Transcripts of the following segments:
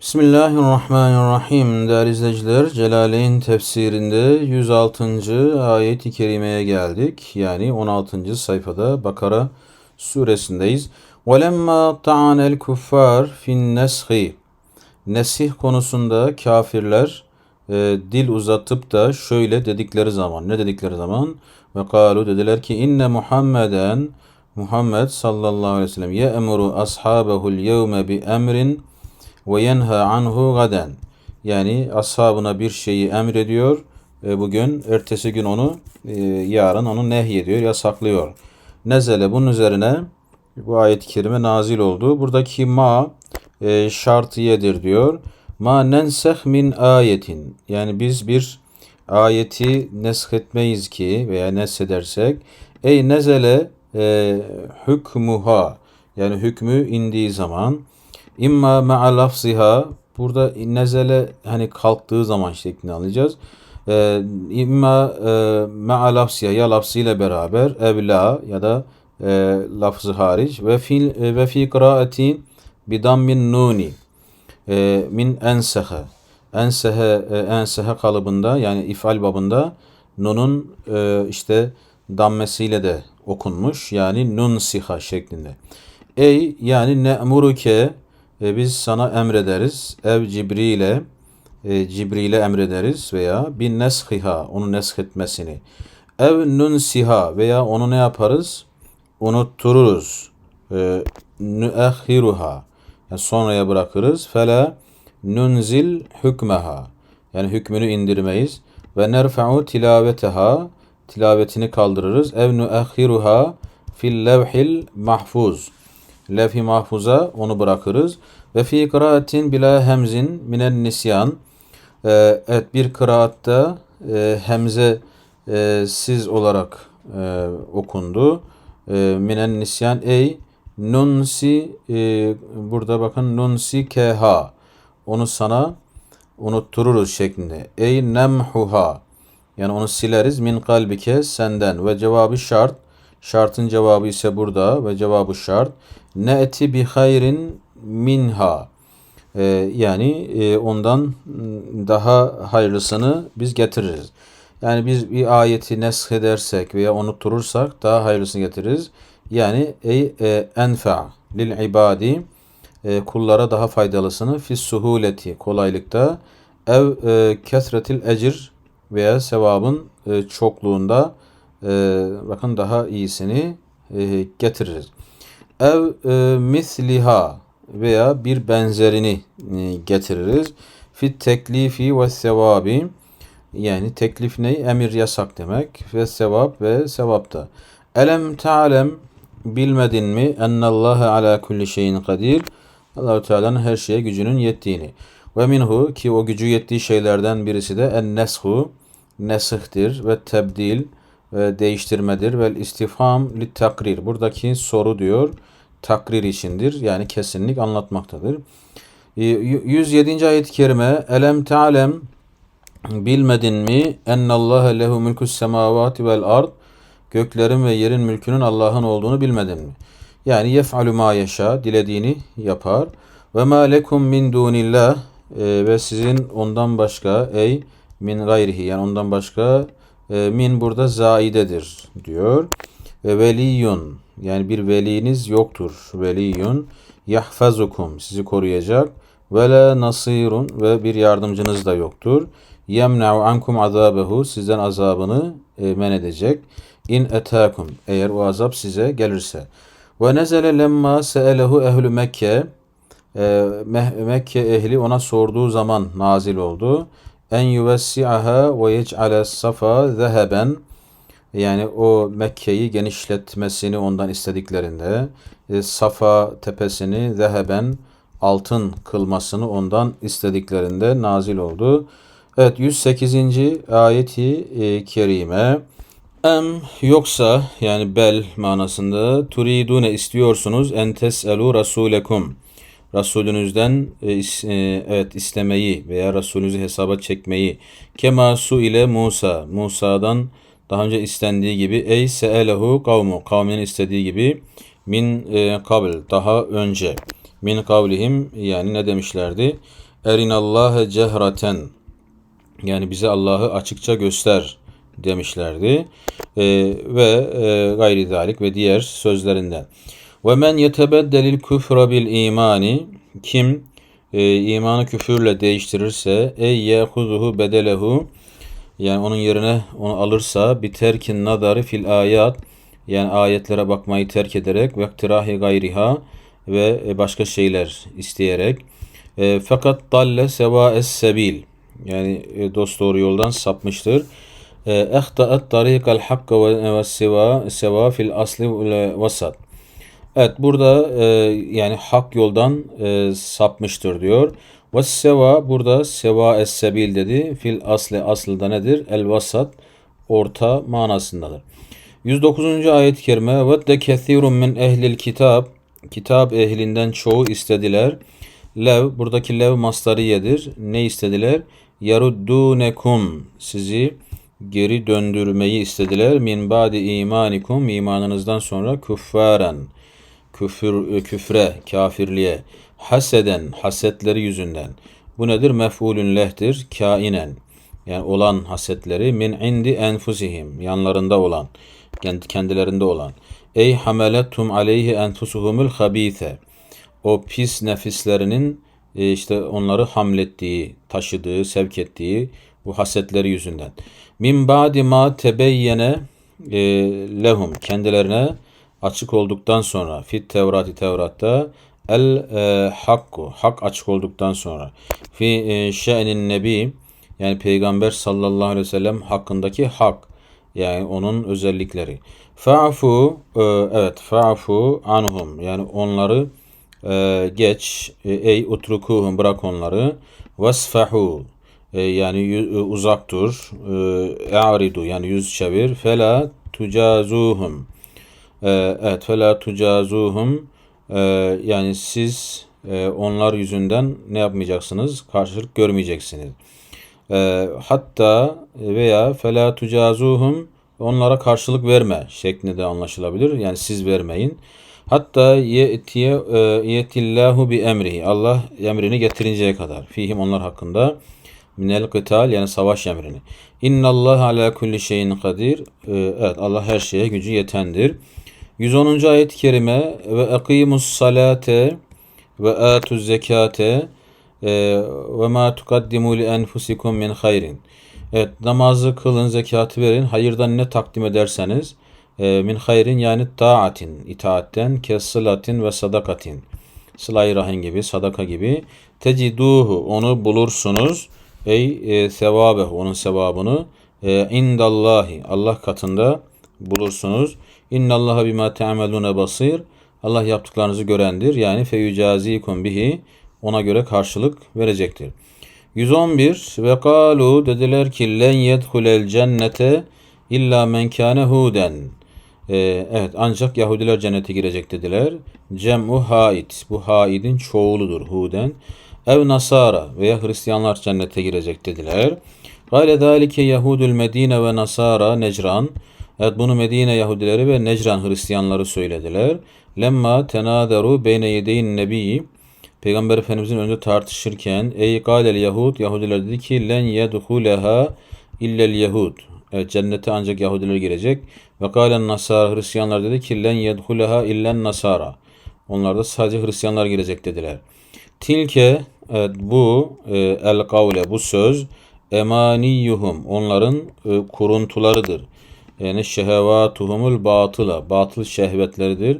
Bismillahirrahmanirrahim değerli izleyiciler. Celaleyn tefsirinde 106. ayet-i kerimeye geldik. Yani 16. sayfada Bakara suresindeyiz. وَلَمَّا طَعَنَ الْكُفَّارِ فِي النَّسْخِ Nesih konusunda kafirler e, dil uzatıp da şöyle dedikleri zaman, ne dedikleri zaman? Ve kalu dediler ki inne Muhammeden Muhammed sallallahu aleyhi ve sellem ye'muru ashabehul yevme bi emrin ve yenha anhu gaden. Yani ashabına bir şeyi emrediyor bugün, ertesi gün onu, e, yarın onu nehyediyor, yasaklıyor. Nezele bunun üzerine bu ayet-i kerime nazil oldu. Buradaki ma e, şartiyedir diyor. Ma nenseh min ayetin. Yani biz bir ayeti neshetmeyiz ki veya neshedersek ey nezele e, hükmuha yani hükmü indiği zaman İmma ma'a lafziha. Burada nezele hani kalktığı zaman şeklinde anlayacağız. Ee, imma e, ma'a lafziha ya lafzıyla beraber evla ya da e, lafzı hariç. Ve fi ve fi kıraati bidammin nuni. E, min ensehe. Ensehe e, ensehe kalıbında yani ifal babında nunun e, işte dammesiyle de okunmuş. Yani nun siha şeklinde. Ey yani ne'muruke e, biz sana emrederiz. Ev Cibril'e e, Cibril'e emrederiz veya bin neshiha onu nesh etmesini. Ev nunsiha veya onu ne yaparız? Unuttururuz. E, Nüehiruha yani sonraya bırakırız. Fela nunzil hükmeha yani hükmünü indirmeyiz. Ve nerfa'u tilaveteha tilavetini kaldırırız. Ev nüehiruha fil levhil mahfuz levh-i mahfuza onu bırakırız. Ve fi kıraatin bila hemzin minen nisyan. Ee, evet bir kıraatta e, hemze e, siz olarak e, okundu. Minen nisyan ey nunsi e, burada bakın nunsi keha onu sana unuttururuz şeklinde. Ey nemhuha yani onu sileriz min kalbike senden ve cevabı şart. Şartın cevabı ise burada ve cevabı şart. Ne'ti bi hayrin minha. Ee, yani e, ondan daha hayırlısını biz getiririz. Yani biz bir ayeti nesh edersek veya unutturursak daha hayırlısını getiririz. Yani ey e, enfa lil ibadi e, kullara daha faydalısını fis suhuleti kolaylıkta ev e, kesretil ecir veya sevabın e, çokluğunda bakın daha iyisini e, getiririz. Ev e, misliha veya bir benzerini e, getiririz. Fit teklifi ve sevabi yani teklif ne? Emir yasak demek. Ve sevap ve sevapta. Elem ta'lem bilmedin mi? Ennallâhe ala kulli şeyin kadir. Allahu Teala'nın her şeye gücünün yettiğini. Ve minhu ki o gücü yettiği şeylerden birisi de en neshu nesihtir ve tebdil ve değiştirmedir ve istifham li takrir. Buradaki soru diyor takrir içindir. Yani kesinlik anlatmaktadır. 107. Ee, ayet-i kerime Elem ta'lem bilmedin mi ennallâhe lehu mülkus semavati vel ard göklerin ve yerin mülkünün Allah'ın olduğunu bilmedin mi? Yani yef'alu ma yaşa dilediğini yapar. Ve ma lekum min dunillah e, ve sizin ondan başka ey min gayrihi yani ondan başka e, min burada zaidedir diyor. Ve veliyun yani bir veliniz yoktur. Veliyun yahfazukum sizi koruyacak. Ve la nasirun ve bir yardımcınız da yoktur. Yemna'u ankum azabehu sizden azabını e, men edecek. İn etakum eğer o azap size gelirse. Ve nezele lemma seelehu ehlü Mekke e, Mekke ehli ona sorduğu zaman nazil oldu. En yuvessi'aha ve yec'ale safa zeheben yani o Mekke'yi genişletmesini ondan istediklerinde e, Safa tepesini zeheben altın kılmasını ondan istediklerinde nazil oldu. Evet 108. ayeti e, kerime Em yoksa yani bel manasında turidune istiyorsunuz en teselu rasulekum. Resulünüzden e, e, evet istemeyi veya Resulünüzü hesaba çekmeyi. Kema su ile Musa. Musa'dan daha önce istendiği gibi ey seelehu kavmu kavminin istediği gibi min e, kabl daha önce min kavlihim yani ne demişlerdi? Erinallâhe cehreten yani bize Allah'ı açıkça göster demişlerdi. E, ve e, gayri zalik ve diğer sözlerinden. Ve men yetebeddelil küfre bil imani kim e, imanı küfürle değiştirirse ey yehuzuhu bedelehu yani onun yerine onu alırsa biterkin nadari fil ayat yani ayetlere bakmayı terk ederek ve iktirahi gayriha ve e, başka şeyler isteyerek e, fakat dalle seva es sebil yani e, dost doğru yoldan sapmıştır. Ehtaat tarikal hakka ve seva seva fil asli vasat. Evet burada e, yani hak yoldan e, sapmıştır diyor. Ve seva burada seva es sebil dedi. Fil asli aslında nedir? El vasat orta manasındadır. 109. ayet-i kerime ve de kethirun min ehlil kitab kitap ehlinden çoğu istediler. Lev buradaki lev mastariyedir. Ne istediler? Yaruddunekum sizi geri döndürmeyi istediler. Min ba'di imanikum imanınızdan sonra küffaren küfür küfre, kafirliğe haseden hasetleri yüzünden. Bu nedir? Mef'ulün lehtir. Kainen. Yani olan hasetleri min indi enfusihim. Yanlarında olan. Kendilerinde olan. Ey hameletum aleyhi enfusuhumul habise. O pis nefislerinin e, işte onları hamlettiği, taşıdığı, sevk ettiği bu hasetleri yüzünden. Min ba'di ma tebeyyene e, lehum kendilerine açık olduktan sonra fit Tevrati Tevrat'ta el e, hakku hak açık olduktan sonra fi e, şe'nin nebi yani peygamber sallallahu aleyhi ve sellem hakkındaki hak yani onun özellikleri. Fa'fu e, evet fa'fu anhum yani onları e, geç e, ey utrukuhum bırak onları vasfahu e, yani e, uzak dur e, e'ridu yani yüz çevir fela tucazuhum ee, evet fela tucazuhum ee, yani siz e, onlar yüzünden ne yapmayacaksınız? Karşılık görmeyeceksiniz. Ee, hatta veya fela tucazuhum onlara karşılık verme şeklinde de anlaşılabilir. Yani siz vermeyin. Hatta yetiye e, yetillahu bi emrihi. Allah emrini getirinceye kadar. Fihim onlar hakkında minel kıtal yani savaş emrini. İnna Allah ala kulli şeyin kadir. Evet Allah her şeye gücü yetendir. 110. ayet-i kerime ve akimus salate ve atuz zekate e, ve ma tukaddimu li enfusikum min hayrin. Evet namazı kılın, zekatı verin. Hayırdan ne takdim ederseniz e, min hayrin yani taatin, itaatten, kessılatin ve sadakatin. Sıla-i rahim gibi, sadaka gibi. Teciduhu, onu bulursunuz. Ey e, sevabehu, onun sevabını. E, indallahi, Allah katında bulursunuz. İnna Allaha bima ta'maluna basir. Allah yaptıklarınızı görendir. Yani feyucazikum bihi ona göre karşılık verecektir. 111 ve kalu dediler ki len yedhulel cennete illa men kâne huden. Ee, evet ancak Yahudiler cennete girecek dediler. Cem'u haid. Bu haidin çoğuludur huden. Ev nasara veya Hristiyanlar cennete girecek dediler. Gale zalike Yahudul Medine ve Nasara Necran. Evet bunu Medine Yahudileri ve Necran Hristiyanları söylediler. Lemma tenadaru beyne yedeyin nebi Peygamber Efendimizin önünde tartışırken ey galel Yahud Yahudiler dedi ki len yedhuleha illel Yahud. Evet cennete ancak Yahudiler girecek. Ve galen Nasara Hristiyanlar dedi ki len yedhuleha illen Nasara. Onlar da sadece Hristiyanlar girecek dediler. Tilke evet, bu e, el kavle bu söz emaniyuhum onların e, kuruntularıdır yani şehevatuhumul batıla batıl şehvetleridir.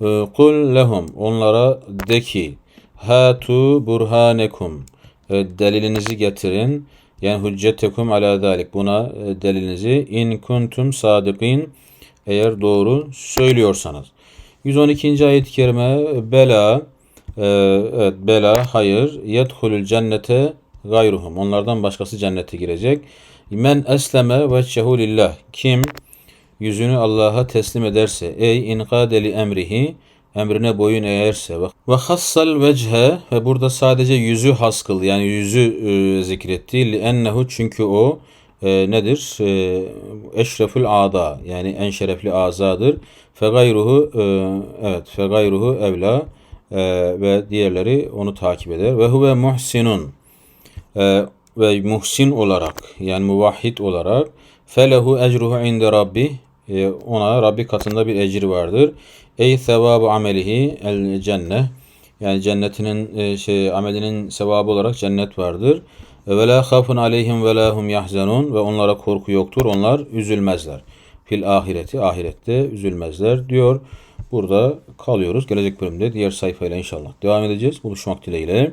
Ee, kul lehum onlara de ki hatu burhanekum e, delilinizi getirin. Yani hüccetekum ala zalik buna e, delilinizi in kuntum sadikin eğer doğru söylüyorsanız. 112. ayet-i kerime bela e, evet bela hayır yedhulul cennete gayruhum onlardan başkası cennete girecek. Men esleme ve lillah kim yüzünü Allah'a teslim ederse ey inkadeli emrihi emrine boyun eğerse ve hassal vechhe ve burada sadece yüzü haskıl yani yüzü e, zikretti li ennehu çünkü o e, nedir? E, eşrefül ada yani en şerefli azadır. Fe gayruhu e, evet fe gayruhu evla e, ve diğerleri onu takip eder. Ve huve muhsinun e, ve muhsin olarak yani muvahhid olarak felehu ecruhu inde rabbi e, ona Rabbi katında bir ecri vardır. Ey sevabu amelihi el cennet yani cennetinin e, şey amelinin sevabı olarak cennet vardır. Ve la khafun aleyhim ve la hum yahzanun ve onlara korku yoktur. Onlar üzülmezler. Fil ahireti ahirette üzülmezler diyor. Burada kalıyoruz. Gelecek bölümde diğer sayfayla inşallah devam edeceğiz. Buluşmak dileğiyle.